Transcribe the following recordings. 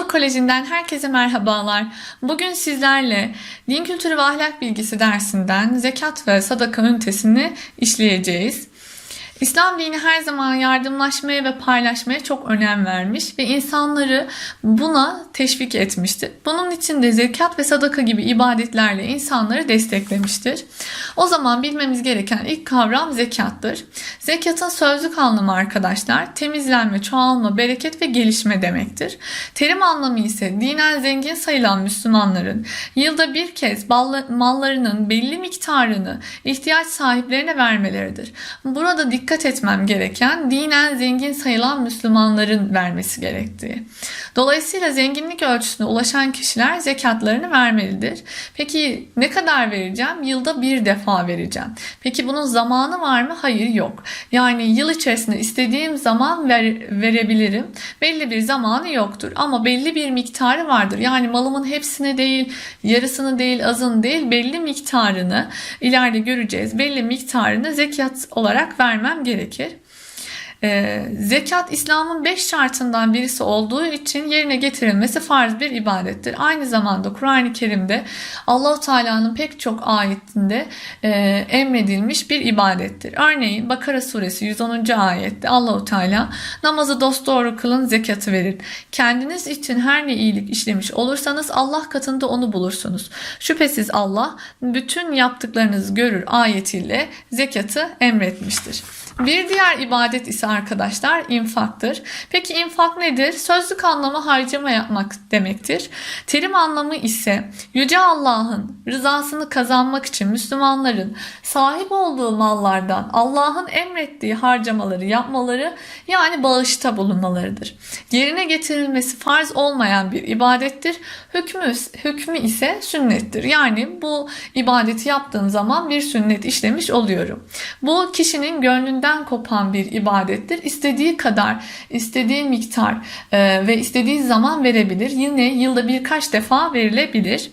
Nur Koleji'nden herkese merhabalar. Bugün sizlerle din kültürü ve ahlak bilgisi dersinden zekat ve sadaka ünitesini işleyeceğiz. İslam dini her zaman yardımlaşmaya ve paylaşmaya çok önem vermiş ve insanları buna teşvik etmiştir. Bunun için de zekat ve sadaka gibi ibadetlerle insanları desteklemiştir. O zaman bilmemiz gereken ilk kavram zekattır. Zekatın sözlük anlamı arkadaşlar temizlenme, çoğalma, bereket ve gelişme demektir. Terim anlamı ise dinen zengin sayılan Müslümanların yılda bir kez mallarının belli miktarını ihtiyaç sahiplerine vermeleridir. Burada dikkat etmem gereken dinen zengin sayılan Müslümanların vermesi gerektiği. Dolayısıyla zenginlik ölçüsüne ulaşan kişiler zekatlarını vermelidir. Peki ne kadar vereceğim? Yılda bir defa vereceğim. Peki bunun zamanı var mı? Hayır yok. Yani yıl içerisinde istediğim zaman ver, verebilirim. Belli bir zamanı yoktur ama belli bir miktarı vardır. Yani malımın hepsini değil, yarısını değil, azını değil, belli miktarını ileride göreceğiz. Belli miktarını zekat olarak vermem gerekir. Ee, zekat İslam'ın beş şartından birisi olduğu için yerine getirilmesi farz bir ibadettir. Aynı zamanda Kur'an-ı Kerim'de Allahu Teala'nın pek çok ayetinde e, emredilmiş bir ibadettir. Örneğin Bakara suresi 110. ayette Allahu Teala namazı dosdoğru kılın, zekatı verin. Kendiniz için her ne iyilik işlemiş olursanız Allah katında onu bulursunuz. Şüphesiz Allah bütün yaptıklarınızı görür ayetiyle zekatı emretmiştir. Bir diğer ibadet ise arkadaşlar infaktır. Peki infak nedir? Sözlük anlamı harcama yapmak demektir. Terim anlamı ise Yüce Allah'ın rızasını kazanmak için Müslümanların sahip olduğu mallardan Allah'ın emrettiği harcamaları yapmaları yani bağışta bulunmalarıdır. Yerine getirilmesi farz olmayan bir ibadettir. Hükmü, hükmü ise sünnettir. Yani bu ibadeti yaptığım zaman bir sünnet işlemiş oluyorum. Bu kişinin gönlünden kopan bir ibadettir. İstediği kadar, istediği miktar e, ve istediği zaman verebilir. Yine yılda birkaç defa verilebilir.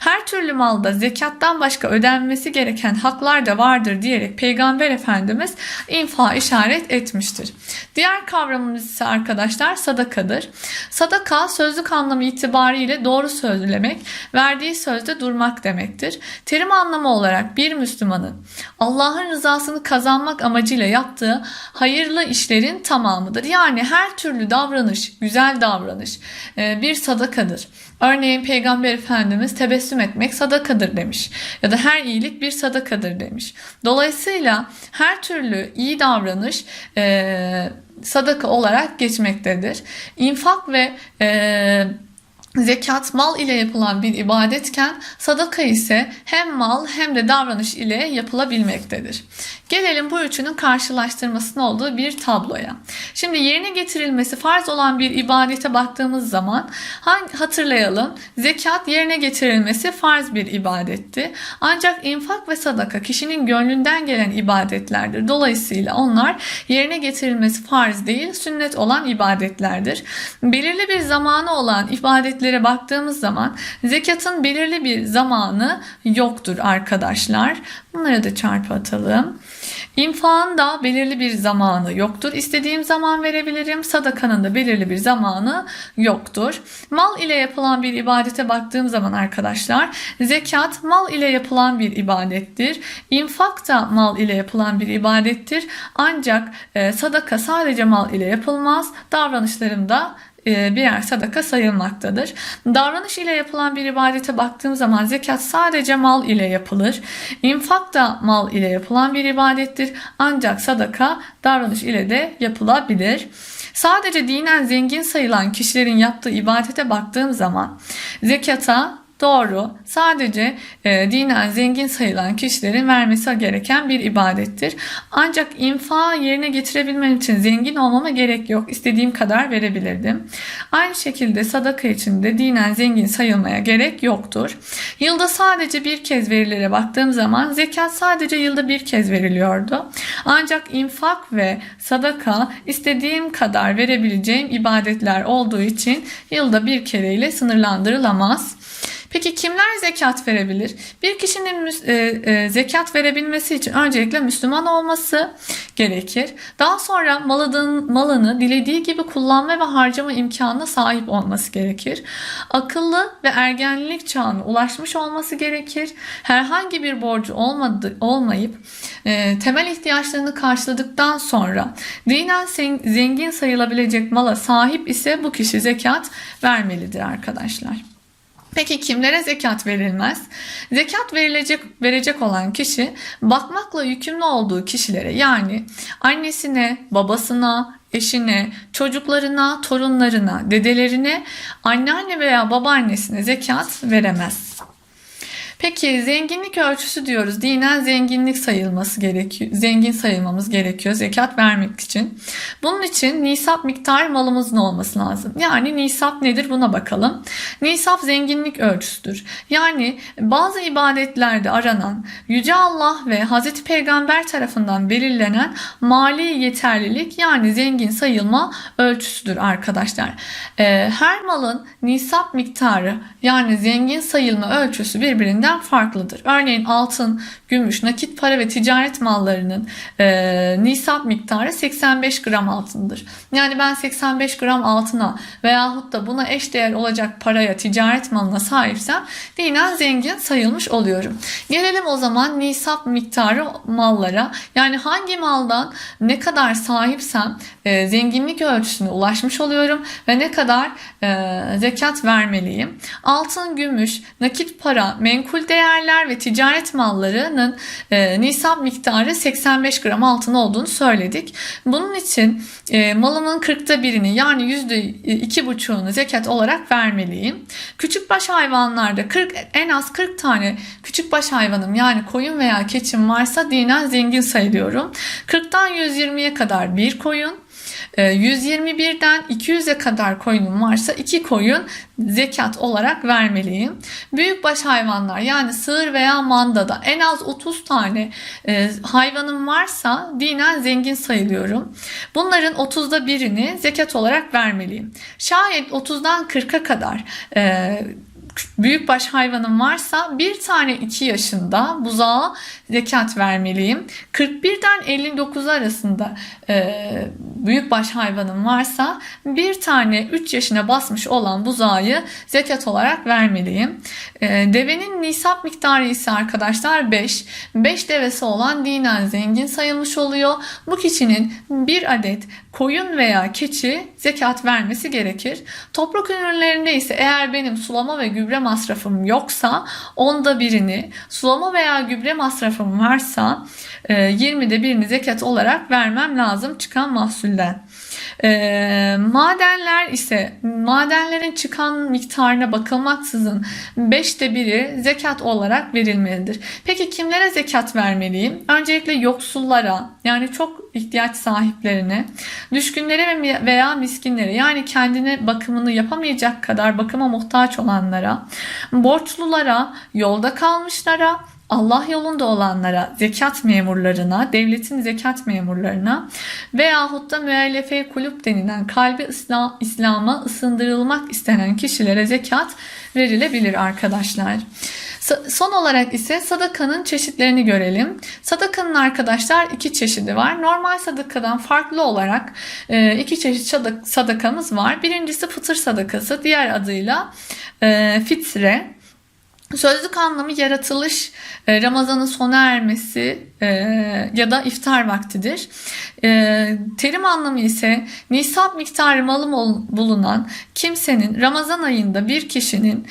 Her türlü malda zekattan başka ödenmesi gereken haklar da vardır diyerek Peygamber Efendimiz infa işaret etmiştir. Diğer kavramımız ise arkadaşlar sadakadır. Sadaka sözlük anlamı itibariyle doğru söylemek, verdiği sözde durmak demektir. Terim anlamı olarak bir Müslümanın Allah'ın rızasını kazanmak amacıyla yaptığı hayırlı işlerin tamamıdır. Yani her türlü davranış, güzel davranış e, bir sadakadır. Örneğin Peygamber Efendimiz tebessüm etmek sadakadır demiş. Ya da her iyilik bir sadakadır demiş. Dolayısıyla her türlü iyi davranış e, sadaka olarak geçmektedir. İnfak ve e, Zekat mal ile yapılan bir ibadetken sadaka ise hem mal hem de davranış ile yapılabilmektedir. Gelelim bu üçünün karşılaştırmasının olduğu bir tabloya. Şimdi yerine getirilmesi farz olan bir ibadete baktığımız zaman hatırlayalım zekat yerine getirilmesi farz bir ibadetti. Ancak infak ve sadaka kişinin gönlünden gelen ibadetlerdir. Dolayısıyla onlar yerine getirilmesi farz değil sünnet olan ibadetlerdir. Belirli bir zamanı olan ibadetlere baktığımız zaman zekatın belirli bir zamanı yoktur arkadaşlar. Bunları da çarpı atalım. İnfağın da belirli bir zamanı yoktur. İstediğim zaman verebilirim. Sadakanın da belirli bir zamanı yoktur. Mal ile yapılan bir ibadete baktığım zaman arkadaşlar zekat mal ile yapılan bir ibadettir. İnfak da mal ile yapılan bir ibadettir. Ancak e, sadaka sadece mal ile yapılmaz. Davranışlarımda birer sadaka sayılmaktadır. Davranış ile yapılan bir ibadete baktığım zaman zekat sadece mal ile yapılır. İnfak da mal ile yapılan bir ibadettir. Ancak sadaka davranış ile de yapılabilir. Sadece dinen zengin sayılan kişilerin yaptığı ibadete baktığım zaman zekata Doğru. Sadece e, dinen zengin sayılan kişilerin vermesi gereken bir ibadettir. Ancak infa yerine getirebilmem için zengin olmama gerek yok. İstediğim kadar verebilirdim. Aynı şekilde sadaka için de dinen zengin sayılmaya gerek yoktur. Yılda sadece bir kez verilere baktığım zaman zekat sadece yılda bir kez veriliyordu. Ancak infak ve sadaka istediğim kadar verebileceğim ibadetler olduğu için yılda bir kereyle sınırlandırılamaz. Peki kimler zekat verebilir? Bir kişinin e, e, zekat verebilmesi için öncelikle Müslüman olması, gerekir. Daha sonra malının, malını dilediği gibi kullanma ve harcama imkanına sahip olması gerekir. Akıllı ve ergenlik çağına ulaşmış olması gerekir. Herhangi bir borcu olmadı, olmayıp e, temel ihtiyaçlarını karşıladıktan sonra dinen zengin sayılabilecek mala sahip ise bu kişi zekat vermelidir arkadaşlar. Peki kimlere zekat verilmez? Zekat verilecek verecek olan kişi bakmakla yükümlü olduğu kişilere yani annesine, babasına, eşine, çocuklarına, torunlarına, dedelerine, anneanne veya babaannesine zekat veremez. Peki zenginlik ölçüsü diyoruz. Dinen zenginlik sayılması gerekiyor. Zengin sayılmamız gerekiyor zekat vermek için. Bunun için nisap miktar malımızın olması lazım. Yani nisap nedir buna bakalım. Nisap zenginlik ölçüsüdür. Yani bazı ibadetlerde aranan Yüce Allah ve Hazreti Peygamber tarafından belirlenen mali yeterlilik yani zengin sayılma ölçüsüdür arkadaşlar. Ee, her malın nisap miktarı yani zengin sayılma ölçüsü birbirinden birbirinden farklıdır. Örneğin altın, gümüş, nakit para ve ticaret mallarının e, nisap miktarı 85 gram altındır. Yani ben 85 gram altına veyahut da buna eş değer olacak paraya, ticaret malına sahipsem dinen zengin sayılmış oluyorum. Gelelim o zaman nisap miktarı mallara. Yani hangi maldan ne kadar sahipsem e, zenginlik ölçüsüne ulaşmış oluyorum ve ne kadar e, zekat vermeliyim. Altın, gümüş, nakit para, menkul değerler ve ticaret mallarının e, nisap miktarı 85 gram altın olduğunu söyledik. Bunun için e, malımın 40'ta birini yani %2,5'unu zekat olarak vermeliyim. Küçükbaş hayvanlarda 40 en az 40 tane küçükbaş hayvanım yani koyun veya keçim varsa dinen zengin sayılıyorum. 40'tan 120'ye kadar bir koyun, 121'den ee, 200'e kadar koyunum varsa 2 koyun zekat olarak vermeliyim. Büyükbaş hayvanlar yani sığır veya mandada en az 30 tane e, hayvanım varsa dinen zengin sayılıyorum. Bunların 30'da birini zekat olarak vermeliyim. Şayet 30'dan 40'a kadar e, büyükbaş hayvanım varsa bir tane 2 yaşında buzağa zekat vermeliyim. 41'den 59 arasında e, büyükbaş hayvanım varsa bir tane 3 yaşına basmış olan buzağı zekat olarak vermeliyim. E, devenin nisap miktarı ise arkadaşlar 5. 5 devesi olan dinen zengin sayılmış oluyor. Bu kişinin bir adet koyun veya keçi zekat vermesi gerekir. Toprak ürünlerinde ise eğer benim sulama ve gübre masrafım yoksa onda birini, sulama veya gübre masrafım varsa 20'de e, birini zekat olarak vermem lazım çıkan mahsulden. E, madenler ise madenlerin çıkan miktarına bakılmaksızın 5'te biri zekat olarak verilmelidir. Peki kimlere zekat vermeliyim? Öncelikle yoksullara yani çok ihtiyaç sahiplerine, düşkünlere veya miskinlere yani kendine bakımını yapamayacak kadar bakıma muhtaç olanlara, borçlulara, yolda kalmışlara, Allah yolunda olanlara, zekat memurlarına, devletin zekat memurlarına veyahut da müellefe kulüp denilen kalbi İslam, İslam'a ısındırılmak istenen kişilere zekat verilebilir arkadaşlar. Son olarak ise sadakanın çeşitlerini görelim. Sadakanın arkadaşlar iki çeşidi var. Normal sadakadan farklı olarak e, iki çeşit sadakamız var. Birincisi fıtır sadakası, diğer adıyla e, fitre. Sözlük anlamı yaratılış, e, Ramazan'ın sona ermesi e, ya da iftar vaktidir. E, terim anlamı ise nisap miktarı malı bulunan kimsenin Ramazan ayında bir kişinin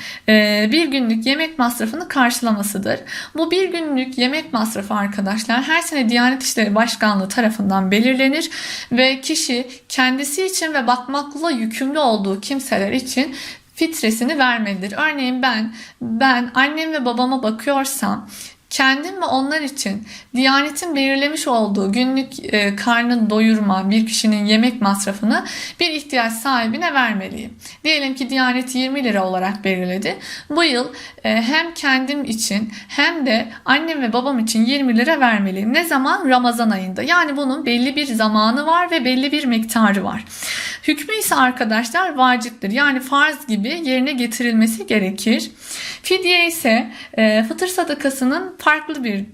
bir günlük yemek masrafını karşılamasıdır. Bu bir günlük yemek masrafı arkadaşlar her sene Diyanet İşleri Başkanlığı tarafından belirlenir ve kişi kendisi için ve bakmakla yükümlü olduğu kimseler için fitresini vermelidir. Örneğin ben ben annem ve babama bakıyorsam kendim ve onlar için Diyanet'in belirlemiş olduğu günlük e, karnını doyurma bir kişinin yemek masrafını bir ihtiyaç sahibine vermeliyim. Diyelim ki Diyanet 20 lira olarak belirledi. Bu yıl e, hem kendim için hem de annem ve babam için 20 lira vermeliyim. Ne zaman? Ramazan ayında. Yani bunun belli bir zamanı var ve belli bir miktarı var. Hükmü ise arkadaşlar vaciptir. Yani farz gibi yerine getirilmesi gerekir. Fidye ise e, fıtır sadakasının farklı bir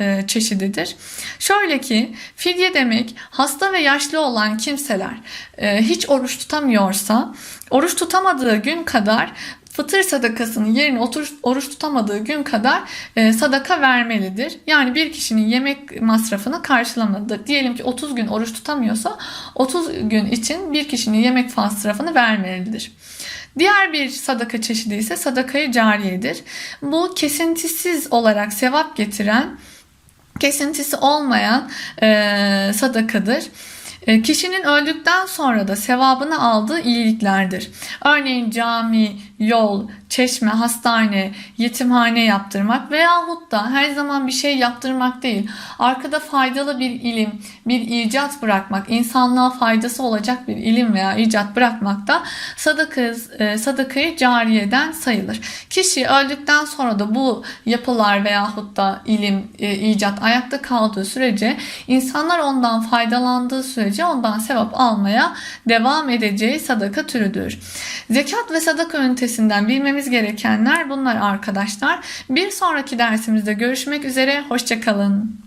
e, çeşididir. Şöyle ki fidye demek hasta ve yaşlı olan kimseler e, hiç oruç tutamıyorsa oruç tutamadığı gün kadar fıtır sadakasının yerine oturuş, oruç tutamadığı gün kadar e, sadaka vermelidir. Yani bir kişinin yemek masrafını karşılamalıdır. Diyelim ki 30 gün oruç tutamıyorsa 30 gün için bir kişinin yemek masrafını vermelidir. Diğer bir sadaka çeşidi ise sadakayı cariyedir. Bu kesintisiz olarak sevap getiren, kesintisi olmayan e, sadakadır. E, Kişinin öldükten sonra da sevabını aldığı iyiliklerdir. Örneğin cami, yol, çeşme, hastane, yetimhane yaptırmak veyahut da her zaman bir şey yaptırmak değil. Arkada faydalı bir ilim, bir icat bırakmak, insanlığa faydası olacak bir ilim veya icat bırakmak da sadaka, e, sadakayı cariyeden sayılır. Kişi öldükten sonra da bu yapılar veyahut da ilim, e, icat ayakta kaldığı sürece insanlar ondan faydalandığı sürece ondan sevap almaya devam edeceği sadaka türüdür. Zekat ve sadaka ünitesinden bilmemiz gerekenler bunlar arkadaşlar. Bir sonraki dersimizde görüşmek üzere. Hoşçakalın.